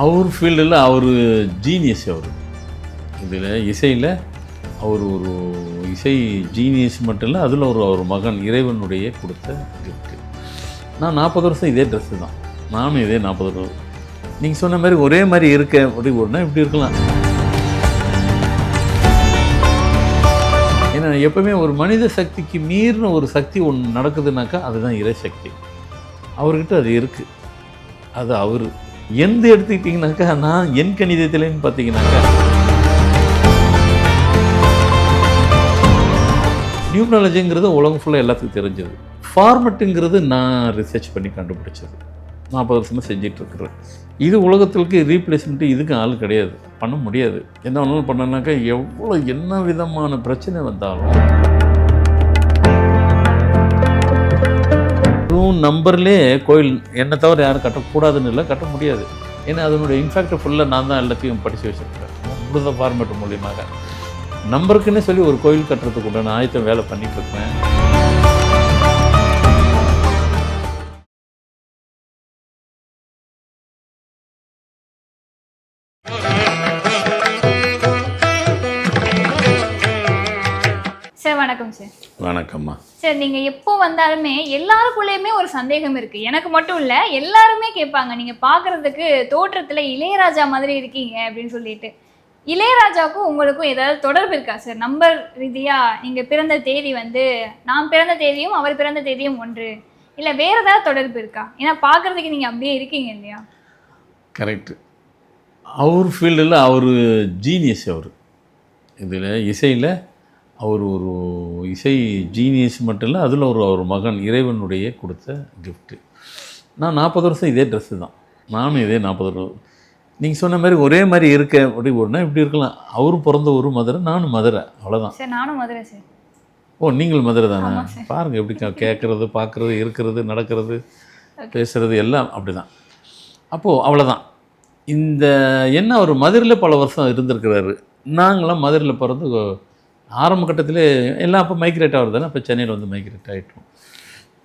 அவர் ஃபீல்டில் அவர் ஜீனியஸ் அவர். இதில் இசையில் அவர் ஒரு இசை ஜீனியஸ் மட்டும் இல்லை அதில் ஒரு அவர் மகன் இறைவனுடைய கொடுத்த கிஃப்ட்டு நான் நாற்பது வருஷம் இதே ட்ரெஸ்ஸு தான். நானும் இதே நாற்பது வருஷம். நீங்கள் சொன்ன மாதிரி ஒரே மாதிரி இருக்க அப்படி ஒன்றா இப்படி இருக்கலாம். ஏன்னா எப்பவுமே ஒரு மனித சக்திக்கு மீறின ஒரு சக்தி ஒன்று நடக்குதுனாக்கா அதுதான் இறை சக்தி. அவர்கிட்ட அது இருக்குது அது அவர். எந்த எடுத்துக்கிட்டிங்கனாக்கா நான் என் கணிதத்திலேன்னு பார்த்தீங்கன்னாக்கா நியூமராலஜிங்கிறது உலகம் ஃபுல்லாக எல்லாத்துக்கும் தெரிஞ்சது. ஃபார்மெட்டுங்கிறது நான் ரிசர்ச் பண்ணி கண்டுபிடிச்சது. நாற்பது வருஷமாக செஞ்சிட்ருக்குறேன் இது உலகத்திற்கு ரீப்ளேஸ்மெண்ட்டு இதுக்கு ஆள் கிடையாது. பண்ண முடியாது. என்ன வேணாலும் பண்ணனாக்கா எவ்வளோ என்ன விதமான பிரச்சனை வந்தாலும் ரூம் நம்பர்லேயே கோயில் என்னை தவிர யாரும் கட்டக்கூடாதுன்னு இல்லை கட்ட முடியாது. ஏன்னா அதனுடைய இன்ஃபேக்ட் ஃபுல்லாக நான் தான் எல்லாத்தையும் படித்து வச்சுருக்கேன் முழுத ஃபார்மேட் மூலியமாக. நம்பருக்குன்னே சொல்லி ஒரு கோயில் கட்டுறதுக்கு உண்டான ஆயத்தம் வேலை பண்ணிட்டு இருக்கேன். சார் வணக்கம் சார். வணக்கம்மா. சார் நீங்க எப்போ வந்தாலுமே எல்லாருக்குள்ளேயுமே ஒரு சந்தேகம் இருக்கு. எனக்கு மட்டும் இல்ல எல்லாருமே கேட்பாங்க நீங்க பார்க்கிறதுக்கு தோற்றத்துல இளையராஜா மாதிரி இருக்கீங்க அப்படின்னு சொல்லிட்டு. இளையராஜாவுக்கும் உங்களுக்கும் ஏதாவது தொடர்பு இருக்கா சார்? நம்பர் ரீதியா நீங்க பிறந்த தேதி வந்து நான் பிறந்த தேதியும் அவர் பிறந்த தேதியும் ஒன்று. இல்ல வேற ஏதாவது தொடர்பு இருக்கா? ஏன்னா பார்க்கிறதுக்கு நீங்க அப்படியே இருக்கீங்க இல்லையா? கரெக்டு அவர் ஃபீல்டில் அவர் ஜீனியஸ் அவர். இதில் இசையில் அவர் ஒரு இசை ஜீனியஸ் மட்டும் இல்லை அதில் ஒரு அவர் மகன் இறைவனுடைய கொடுத்த கிஃப்ட்டு நான் நாற்பது வருஷம் இதே ட்ரெஸ்ஸு தான். நானும் இதே நாற்பது வருஷம். நீங்கள் சொன்ன மாதிரி ஒரே மாதிரி இருக்க அப்படி ஒன்றா இப்படி இருக்கலாம். அவரும் பிறந்த ஒரு மதுரை நானும் மதுரை. அவ்வளோதான் சார் நானும் மதுரை சார். ஓ நீங்கள் மதுரை தானே. பாருங்கள் எப்படி கேட்குறது பார்க்குறது இருக்கிறது நடக்கிறது பேசுகிறது எல்லாம் அப்படி தான் அப்போது அவ்வளோதான் இந்த என்ன அவர் மதுரையில் பல வருஷம் இருந்திருக்கிறாரு. நாங்களாம் மதுரையில் பிறந்து ஆரம்ப கட்டத்தில் எல்லாம் அப்போ மைக்ரேட் ஆகிறது தானே அப்போ சென்னையில் வந்து மைக்ரேட் ஆகிட்டோம்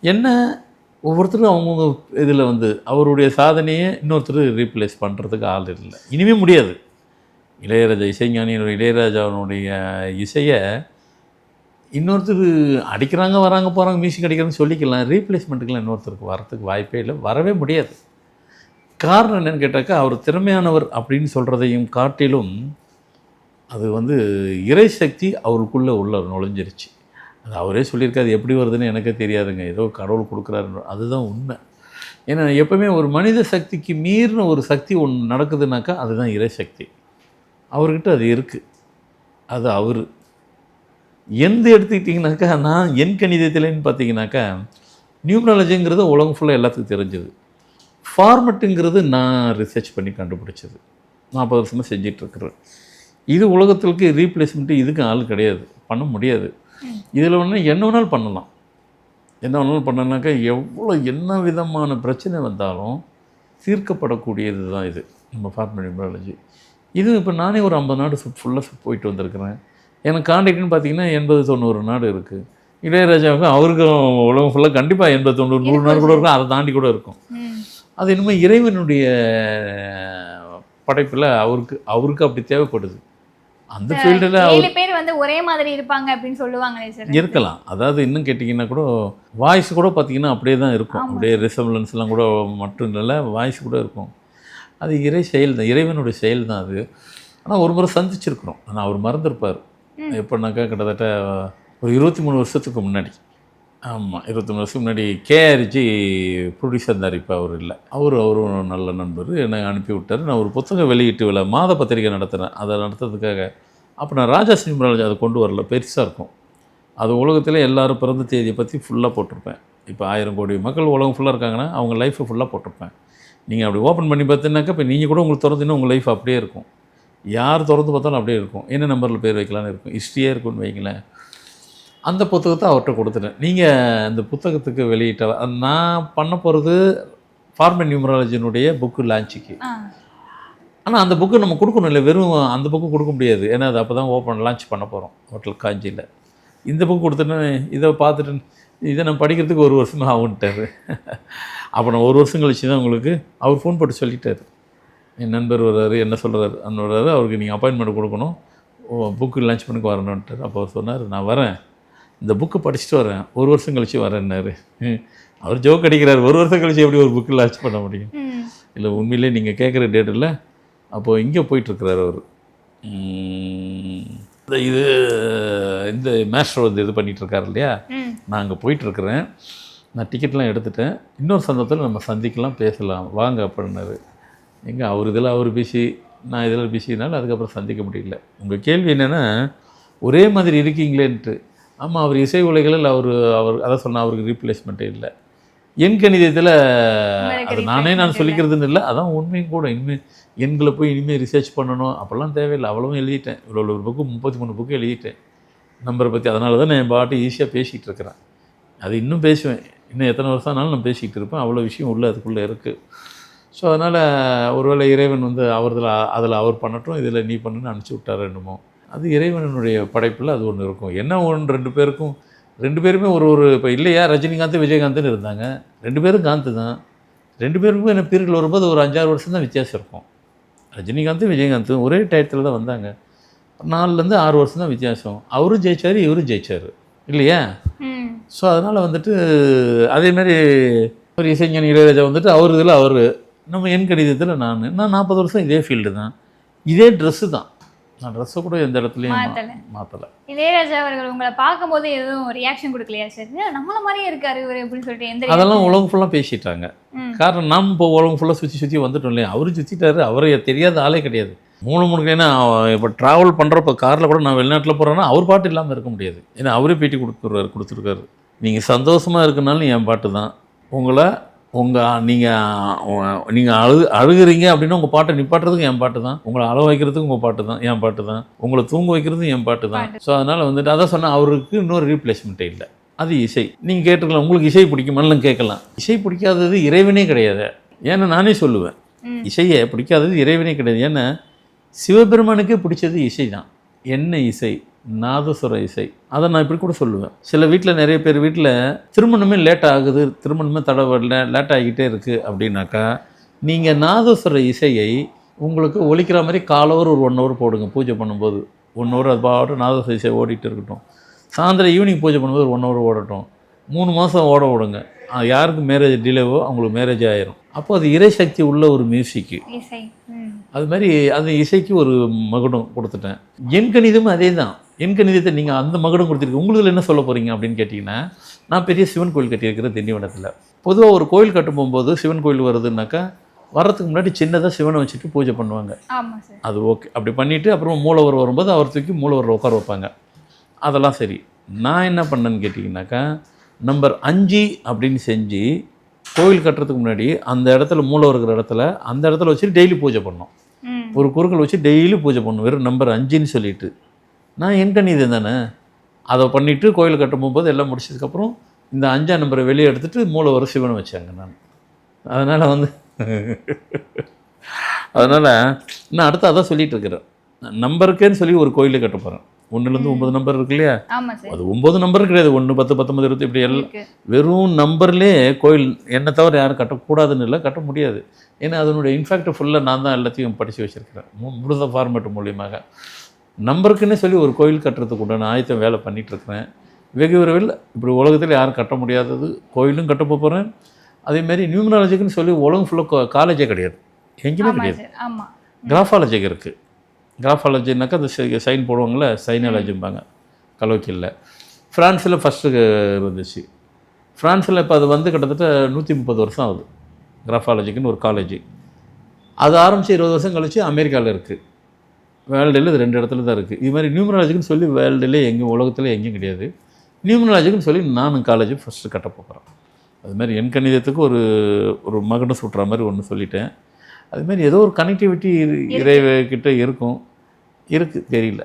என்ன ஒவ்வொருத்தரும் அவங்கவுங்க இதில் வந்து அவருடைய சாதனையை இன்னொருத்தர் ரீப்ளேஸ் பண்ணுறதுக்கு ஆள் இல்லை. இனிமே முடியாது. இளையராஜா இசைஞானியோட இளையராஜாவினுடைய இசையை இன்னொருத்தர் அடிக்கிறாங்க வராங்க போகிறாங்க மியூசிக் அடிக்கிறாங்கன்னு சொல்லிக்கலாம். ரீப்ளேஸ்மெண்ட்டுக்கெலாம் இன்னொருத்தருக்கு வரத்துக்கு வாய்ப்பே இல்லை. வரவே முடியாது. காரணம் என்னென்னு கேட்டாக்கா அவர் திறமையானவர் அப்படின்னு சொல்கிறதையும் காட்டிலும் அது வந்து இறை சக்தி அவருக்குள்ளே உள்ள நுழைஞ்சிருச்சு. அது அவரே சொல்லியிருக்காது எப்படி வருதுன்னு எனக்கே தெரியாதுங்க. ஏதோ கடவுள் கொடுக்குறாரு. அதுதான் உண்மை. ஏன்னா எப்போவுமே ஒரு மனித சக்திக்கு மீறின ஒரு சக்தி ஒன்று நடக்குதுனாக்கா அதுதான் இறை சக்தி. அவர்கிட்ட அது இருக்குது அது அவர். எந்த எடுத்துக்கிட்டிங்கனாக்கா நான் என் கணிதத்திலேன்னு பார்த்தீங்கன்னாக்கா நியூமராலஜிங்கிறது உலகம் ஃபுல்லாக எல்லாத்துக்கும் தெரிஞ்சது. ஃபார்மெட்டுங்கிறது நான் ரிசர்ச் பண்ணி கண்டுபிடிச்சது. நாற்பது வருஷமாக செஞ்சிட்ருக்குறேன் இது உலகத்திற்கு ரீப்ளேஸ்மெண்ட்டு இதுக்கு ஆள் கிடையாது. பண்ண முடியாது. இதில் ஒன்று என்ன வேணாலும் பண்ணலாம். என்ன வேணாலும் பண்ணனாக்கா எவ்வளோ என்ன விதமான பிரச்சனை வந்தாலும் தீர்க்கப்படக்கூடியது தான் இது. நம்ம ஃபார்மெட் நியூமராலஜி இது இப்போ நானே ஒரு ஐம்பது நாடு ஃபுல்லாக போயிட்டு வந்திருக்கிறேன். எனக்கு காண்டாக்ட்னு பார்த்தீங்கன்னா எண்பது தொண்ணூறு நாடு இருக்குது இளையராஜாவுக்கும் அவருக்கும் உலகம் ஃபுல்லாக கண்டிப்பாக எண்பது தொண்ணூறு நூறு நாடு கூட இருக்கும். அதை தாண்டி கூட இருக்கும். அது என்னமோ இறைவனுடைய படைப்பில் அவருக்கு அவருக்கு அப்படி தேவைப்படுது. அந்த ஃபீல்டில் ஏழு பேர் வந்து ஒரே மாதிரி இருப்பாங்க அப்படின்னு சொல்லுவாங்களே சார் இருக்கலாம். அதாவது இன்னும் கேட்டிங்கன்னா கூட வாய்ஸ் கூட பார்த்தீங்கன்னா அப்படியே தான் இருக்கும். அப்படியே ரிசம்பிளன்ஸ்லாம் கூட மட்டும் இல்லை வாய்ஸ் கூட இருக்கும். அது இறை செயல் தான் இறைவனுடைய செயல் தான் அது. ஆனால் ஒரு முறை சந்திச்சிருக்கிறோம். ஆனால் அவர் மறந்துருப்பார். எப்படின்னாக்கா கிட்டத்தட்ட ஒரு இருபத்தி மூணு வருஷத்துக்கு முன்னாடி. ஆமாம் இருபத்தி மூணு வருஷத்துக்கு முன்னாடி கேஆர்ஜி ப்ரொடியூசர் இருந்தார் இப்போ அவர் இல்லை. அவர் அவரும் நல்ல நண்பர். என்னை அனுப்பி விட்டார். நான் ஒரு புத்தகம் வெளியிட்டு விழா மாத பத்திரிக்கை நடத்துகிறேன் அதை நடத்துறதுக்காக. அப்போ நான் ராஜா சினிமராஜ் அதை கொண்டு வரல. பெருசாக இருக்கும். அது உலகத்தில் எல்லாரும் பிறந்த தேதியை பற்றி ஃபுல்லாக போட்டிருப்பேன். இப்போ ஆயிரம் கோடி மக்கள் உலகம் ஃபுல்லாக இருக்காங்கன்னா அவங்க லைஃப்பை ஃபுல்லாக போட்டிருப்பேன். நீங்கள் அப்படி ஓப்பன் பண்ணி பார்த்தீங்கன்னாக்கா இப்போ நீங்கள் கூட உங்களுக்கு திறந்துன்னா உங்கள் லைஃப் அப்படியே இருக்கும். யார் திறந்து பார்த்தாலும் அப்படியே இருக்கும். என்ன நம்பரில் பேர் வைக்கலான்னு இருக்கும். ஹிஸ்ட்ரியே இருக்கும்னு வைங்களேன். அந்த புத்தகத்தை அவர்கிட்ட கொடுத்துட்டேன். நீங்கள் அந்த புத்தகத்துக்கு வெளியிட்ட நான் பண்ண போகிறது ஃபார்மன் நியூமராலஜினுடைய புக்கு லான்ச்சுக்கு ஆனால் அந்த புக்கு நம்ம கொடுக்கணும் இல்லை வெறும் அந்த புக்கு கொடுக்க முடியாது. ஏன்னா அது அப்போ தான் ஓப்பன் லான்ச் பண்ண போகிறோம் ஹோட்டல் காஞ்சியில். இந்த புக் கொடுத்துட்டு இதை பார்த்துட்டு இதை நான் படிக்கிறதுக்கு ஒரு வருஷமாக ஆகுன்ட்டார் அப்போ நான் ஒரு வருஷம் கழிச்சு தான் உங்களுக்கு அவர் ஃபோன் போட்டு சொல்லிட்டாரு. என் நண்பர் வர்றாரு என்ன சொல்கிறாரு அண்ணன் வர்றாரு அவருக்கு நீங்கள் அப்பாயின்மெண்ட் கொடுக்கணும். புக்கு லான்ச் பண்ணுக்கு வரணுன்ட்டு அப்போ அவர் சொன்னார் நான் வரேன். இந்த புக்கு படிச்சுட்டு வரேன். ஒரு வருஷம் கழிச்சு வரேன்னாரு. அவர் ஜோக் அடிக்கிறார். ஒரு வருஷம் கழிச்சு எப்படி ஒரு புக்கு லான்ச் பண்ண முடியும்? இல்லை உண்மையிலே நீங்கள் கேட்குற டேட்டில் அப்போது இங்கே போயிட்டுருக்கிறாரு அவர். இந்த இது இந்த மேஸ்டர் வந்து இது பண்ணிட்டு இருக்காரு இல்லையா நான் அங்கே போயிட்டுருக்கிறேன். நான் டிக்கெட்லாம் எடுத்துட்டேன். இன்னொரு சந்தர்ப்பத்தில் நம்ம சந்திக்கலாம் பேசலாம். வாங்க அப்படின்னாரு. எங்கே அவர் இதில் அவர் பிஸி நான் இதில் பிஸினால அதுக்கப்புறம் சந்திக்க முடியல. உங்கள் கேள்வி என்னென்னா ஒரே மாதிரி இருக்கீங்களேன்ட்டு. ஆமாம் அவர் இசை உலகில் அவர் அவர் அதை சொன்னால் அவருக்கு ரீப்ளேஸ்மெண்ட்டே இல்லை. என் கணிதத்தில் அது நானே நான். சொல்லிக்கிறதுன்னு இல்லை அதான் உண்மையும் கூட. இனிமேல் எண்களை போய் இனிமேல் ரிசர்ச் பண்ணணும். அப்போல்லாம் தேவையில்லை. அவ்வளவும் எழுதிட்டேன். இவ்வளோ ஒரு புக்கு முப்பத்தி மூணு புக்கு எழுதிட்டேன். நம்பரை பற்றி அதனால தான் நான் என் பாட்டு ஈஸியாக பேசிகிட்டு இருக்கிறேன். அது இன்னும் பேசுவேன். இன்னும் எத்தனை வருஷம் ஆனாலும் நான் பேசிக்கிட்டு இருப்பேன். அவ்வளோ விஷயம் உள்ள அதுக்குள்ளே இருக்குது ஸோ அதனால் ஒருவேளை இறைவன் வந்து அவர்தில் அதில் அவர் பண்ணட்டும் இதில் நீ பண்ணுன்னு அனுப்பிச்சி விட்டார் என்னமோ. அது இறைவனுடைய படைப்பில் அது ஒன்று இருக்கும். என்ன ஒன்று ரெண்டு பேருக்கும் ரெண்டு பேருமே ஒரு ஒரு இப்போ இல்லையா? ரஜினிகாந்த் விஜயகாந்த்னு இருந்தாங்க. ரெண்டு பேரும் காந்த் தான். ரெண்டு பேருக்கும் என்ன பீரியடில் வரும்போது ஒரு அஞ்சாறு வருஷம் தான் வித்தியாசம் இருக்கும். ரஜினிகாந்தும் விஜயகாந்தும் ஒரே டயத்தில் தான் வந்தாங்க. நாலுலேருந்து ஆறு வருஷம் தான் வித்தியாசம். அவரும் ஜெயிச்சார் இவரும் ஜெயிச்சார். இல்லையா? ஸோ அதனால் வந்துட்டு அதே மாதிரி ஒரு இசைஞானி இளையராஜா வந்துட்டு அவர் இதில் அவர். நம்ம என் கடிதத்தில் நான் நான் நாற்பது வருஷம் இதே ஃபீல்டு தான். இதே ட்ரெஸ்ஸு தான். நான் ட்ரெஸ்ஸை கூட எந்த இடத்துலையும். மாற்றலை இளையராஜா அவர்கள் உங்களை பார்க்கும்போது எதுவும் ரியாக்ஷன் கொடுக்கலையா? சார் "ஏ, நம்மள மாதிரியே இருக்காரு இவர் அப்படின்னு சொல்லிட்டு எந்த அதெல்லாம் உலகம் ஃபுல்லாக பேசிட்டாங்க. காரணம் நாம் இப்போ உலகம் ஃபுல்லாக சுற்றி சுற்றி வந்துட்டோம் இல்லையா? அவரும் சுற்றிட்டாரு அவரை தெரியாத ஆளே கிடையாது. மூணு மூணு ஏன்னா இப்போ ட்ராவல் பண்ணுறப்ப காரில் கூட நான் வெளிநாட்டில் போகிறேன்னா அவர் பாட்டு இல்லாமல் இருக்க முடியாது. ஏன்னா அவரே பேட்டி கொடுத்துருவாரு கொடுத்துருக்காரு. நீங்கள் சந்தோஷமாக இருக்குனாலும் என் பாட்டு தான் உங்களை உங்கள் நீங்கள் நீங்கள் அழு அழுகுறீங்க அப்படின்னா உங்கள் பாட்டை நிப்பாட்டுறதுக்கு என் பாட்டு தான். உங்களை அழ வைக்கிறதுக்கு உங்கள் பாட்டு தான் என் பாட்டு தான். உங்களை தூங்க வைக்கிறதும் என் பாட்டு தான். ஸோ அதனால் வந்துட்டு அதான் சொன்னேன் அவருக்கு இன்னொரு ரீப்ளேஸ்மெண்ட்டே இல்லை. அது இசை. நீங்கள் கேட்டுக்கலாம் உங்களுக்கு இசை பிடிக்குமான்னு கேட்கலாம். இசை பிடிக்காதது இறைவனே கிடையாது. ஏன்னா நானே சொல்லுவேன். இசையை பிடிக்காதது இறைவனே கிடையாது. ஏன்னா சிவபெருமானுக்கே பிடிச்சது இசை தான். என்ன இசை? நாதசுர இசை. அதை நான் இப்படி கூட சொல்லுவேன். சில வீட்டில் நிறைய பேர் வீட்டில் திருமணமே லேட் ஆகுது திருமணமே தடவை லேட் ஆகிட்டே இருக்குது அப்படின்னாக்கா நீங்கள் நாதசுர இசையை உங்களுக்கு ஒலிக்கிற மாதிரி காலவர் ஒரு ஒன் ஹவர் போடுங்க பூஜை பண்ணும்போது. ஒன் ஹவர் அது பாட்டு நாதசுர இசை ஓடிட்டு இருக்கட்டும். சாயந்தரம் ஈவினிங் பூஜை பண்ணும்போது ஒரு ஒன் ஹவர் ஓடட்டும். மூணு மாதம் ஓட விடுங்க. யாருக்கு மேரேஜ் டிலேவோ அவங்களுக்கு மேரேஜ் ஆயிரும். அப்போ அது இறை சக்தி உள்ள ஒரு மியூசிக்கு அது மாதிரி அந்த இசைக்கு ஒரு மகுடம் கொடுத்துட்டேன். என் கணிதமும் அதே தான் என் கணிதத்தை நீங்கள் அந்த மகுடம் கொடுத்துருக்கீங்க உங்களுக்கு என்ன சொல்ல போகிறீங்க அப்படின்னு கேட்டிங்கன்னா நான் பெரிய சிவன் கோயில் கட்டியிருக்கிறேன் திண்டிவனத்தில் பொதுவாக ஒரு கோயில் கட்டும் போகும்போது சிவன் கோயில் வருதுன்னாக்கா வர்றதுக்கு முன்னாடி சின்னதாக சிவனை வச்சுட்டு பூஜை பண்ணுவாங்க. அது ஓகே. அப்படி பண்ணிவிட்டு அப்புறம் மூலவர் வரும்போது அவர் தூக்கி மூலவரில் உட்கார வைப்பாங்க. அதெல்லாம் சரி. நான் என்ன பண்ணேன்னு கேட்டிங்கனாக்கா நம்பர் அஞ்சு அப்படின்னு செஞ்சு கோவில் கட்டுறதுக்கு முன்னாடி அந்த இடத்துல மூலம் இருக்கிற இடத்துல அந்த இடத்துல வச்சு டெய்லி பூஜை பண்ணோம் ஒரு குறுக்கள் வச்சு டெய்லி பூஜை பண்ணும். வெறும் நம்பர் அஞ்சுன்னு சொல்லிட்டு. நான் என் கணிதம் தானே? அதை பண்ணிவிட்டு கோயில் கட்டும் போகும்போது எல்லாம் முடிச்சதுக்கப்புறம் இந்த அஞ்சாம் நம்பரை வெளியே எடுத்துட்டு மூலவர் சிவனை வச்சாங்க நான். அதனால் வந்து அதனால் நான் அடுத்து அதான் சொல்லிட்டு இருக்கிறேன். நம்பருக்கேன்னு சொல்லி ஒரு கோயிலை கட்ட போகிறேன் ஒன்றுலேருந்து ஒன்பது நம்பர் இருக்கு இல்லையா? அது ஒம்பது நம்பர் கிடையாது. ஒன்று பத்து பத்தொம்பது இருபத்தி இப்படி எல்லாம். வெறும் நம்பர்லேயே கோயில் என்னை தவிர யாரும் கட்டக்கூடாதுன்னு இல்லை கட்ட முடியாது. ஏன்னா அதனுடைய இன்ஃபேக்ட் ஃபுல்லாக நான் தான் எல்லாத்தையும் படித்து வச்சுருக்கிறேன். முழுத ஃபார்மேட் மூலியமாக. நம்பருக்குன்னே சொல்லி ஒரு கோயில் கட்டுறதுக்கு உண்டான ஆயத்தம் வேலை பண்ணிட்டு இருக்கிறேன் வெகு விரைவில் இப்படி உலகத்தில் யாரும் கட்ட முடியாதது கோயிலும் கட்ட போகிறேன் அதேமாரி நியூமராலஜிக்குன்னு சொல்லி உலகம் ஃபுல்லாக காலேஜே கிடையாது. எங்கேயுமே கிடையாது. கிராஃபாலஜிக்கு இருக்குது கிராஃபாலஜினாக்கா அந்த சைன் போடுவாங்கள்ல சைனாலஜிம்பாங்க. கலோக்கியில் ஃப்ரான்ஸில் ஃபஸ்ட்டு இருந்துச்சு ஃப்ரான்ஸில் இப்போ அது வந்து கிட்டத்தட்ட நூற்றி முப்பது வருஷம் ஆகுது. கிராஃபாலஜிக்குன்னு ஒரு காலேஜ் அது ஆரம்பித்து இருபது வருஷம் கழிச்சு அமெரிக்காவில் இருக்குது வேர்ல்டில் இது ரெண்டு இடத்துல தான் இருக்குது இது மாதிரி நியூமராலஜிக்குன்னு சொல்லி வேர்ல்டுலே எங்கேயும் உலகத்தில் எங்கேயும் கிடையாது. நியூமராலஜிக்குன்னு சொல்லி நானும் காலேஜ் ஃபஸ்ட்டு கட்ட போகிறேன் அது மாதிரி என் கணிதத்துக்கு ஒரு ஒரு மகனை சுட்டுற மாதிரி ஒன்று சொல்லிட்டேன். அது மாதிரி ஏதோ ஒரு கனெக்டிவிட்டி இறைவகிட்ட இருக்கும். இருக்குது தெரியல.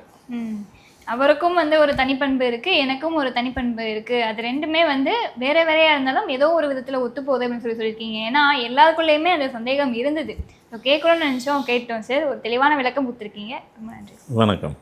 அவருக்கும் வந்து ஒரு தனிப்பண்பு இருக்கு எனக்கும் ஒரு தனிப்பண்பு இருக்கு. அது ரெண்டுமே வந்து வேற வேறையா இருந்தாலும் ஏதோ ஒரு விதத்துல ஒத்து போகுது அப்படின்னு சொல்லி சொல்லியிருக்கீங்க. ஏன்னா எல்லாருக்குள்ளேயுமே அந்த சந்தேகம் இருந்தது. கேட்கணும்னு நினைச்சோம் கேட்டோம் சார். ஒரு தெளிவான விளக்கம் கொடுத்துருக்கீங்க. ரொம்ப நன்றி. வணக்கம்.